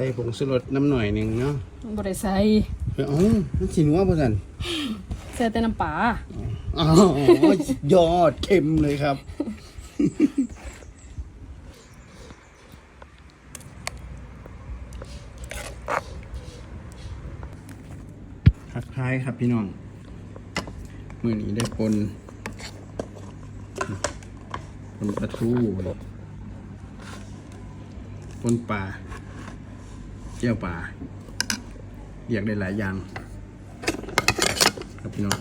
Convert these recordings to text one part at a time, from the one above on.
ส่ผงชูรสน้ำหน่อยหนึ่งเนาะบ่ได้ใส่เฮ้ยเอ้ามันสินัวป่ะสันใส่แต่น้ำปลาอ๋อยอดเค็มเลยครับทักทายครับพี่น้องมือนี้ได้ปนปนปลาทูปนปลา เจียวปลาเรียกได้หลายอย่าง ครับพี่น้อง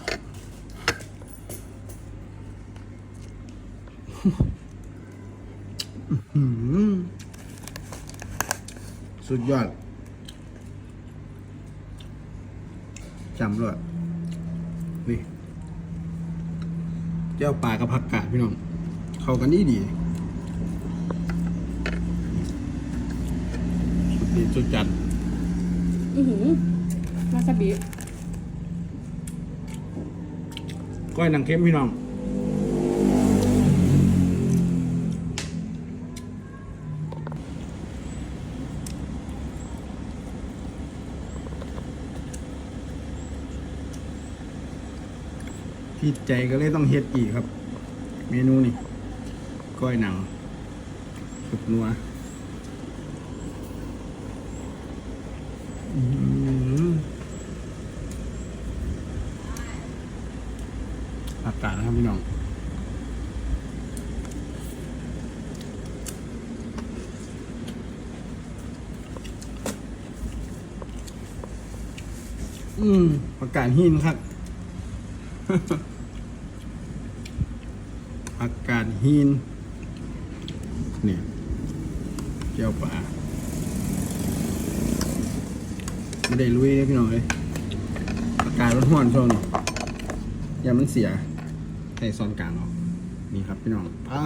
สุดยอดจำเลยนี่เจ้าปลากับผักกาดพี่น้อง เข้ากันดีดี สุดดีสุดจัด อือหือวาซาบิก้อยนางเข้มพี่น้องผิดใจก็เลยต้องเฮ็ดอีกครับ เมนูนี่ ก้อยหนังสุดนัวอื้อหือ อากาศนะครับพี่น้องอืมประกาศหินครับอากาศหินเนี่ยเจียวปลาไม่ได้ลุยเลยพี่น้องเลยอากาศร้อนๆช่วงนี้อย่ามันเสีย ใส่ซอนกลางออกนี่ครับพี่น้องอะ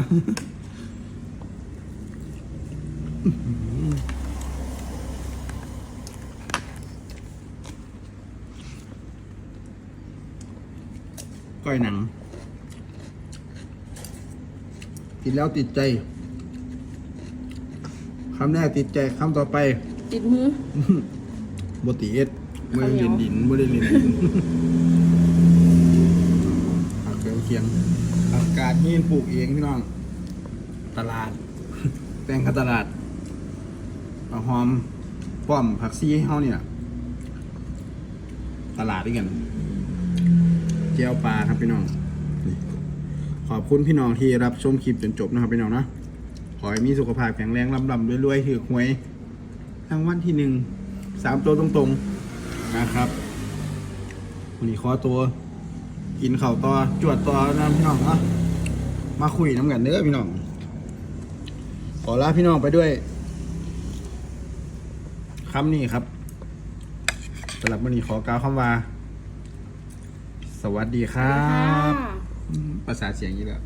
ก้อยหนัง กินแล้วติดใจ คำแรกติดใจ คำต่อไป ติดมือบติเอ็ดไม่ได้ข้าวเหนีเรียยวนดินไม่ได้เรียนดินผักเคียงอากาศนี่ปลูกเองพี่น้อง ตลาดแปลงข้าตลาดหอมป้อมผักซีเฮาเนี่ย ตลาดด้วยกันเจียวปลาครับพี่น้อง ขอบคุณพี่น้องที่รับชมคลิปจนจบนะครับพี่น้องนะขอให้มีสุขภาพแข็งแรงลำลำรวยๆถือหวยรางวัลที่หนึ่งสามตัวตรงๆนะครับวันนี้ขอตัว กินข้าวต่อจวดต่อนะพี่น้องเนาะมาคุยน้ำกันเด้อพี่น้อง ขอลาพี่น้องไปด้วยคำนี้ครับสำหรับวันนี้ขอกล่าวคำว่า สวัสดีครัค่ะบภาษาเสียงนี้แหละ